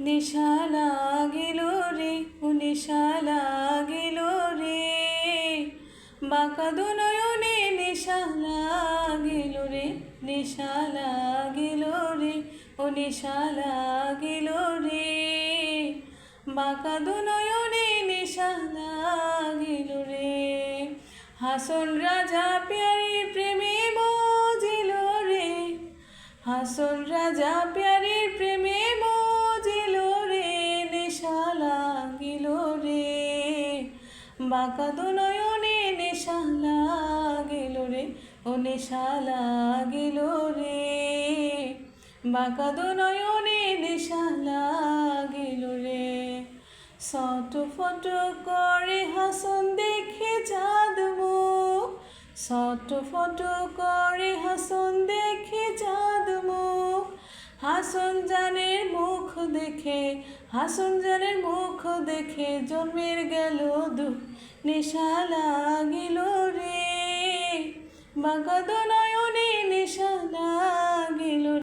নেশা লাগিল রে, ও নেশা লাগিল রে। বাঁকা দুনয়নে নেশা লাগিল রে নেশা লাগিল রে, ও নেশা লাগিল রে। বাঁকা দুনয়নে নেশা লাগিল রে। হাসন রাজা প্যারি প্রেমে মজিল রে। হাসন রাজা প্যারির বাঁকা দুনয়নে নেশা লাগিল রে, ও নেশা লাগিল রে। বাঁকা দুনয়নে নেশা লাগিল রে। সট ফট করে হাসন দেখে চাঁদ সট ফট করে হাসন জানের মুখ দেখে, হাসন জানের মুখ দেখে জন্মের গেল দুঃখ, নেশা লাগিল রে। বাগাদ নয়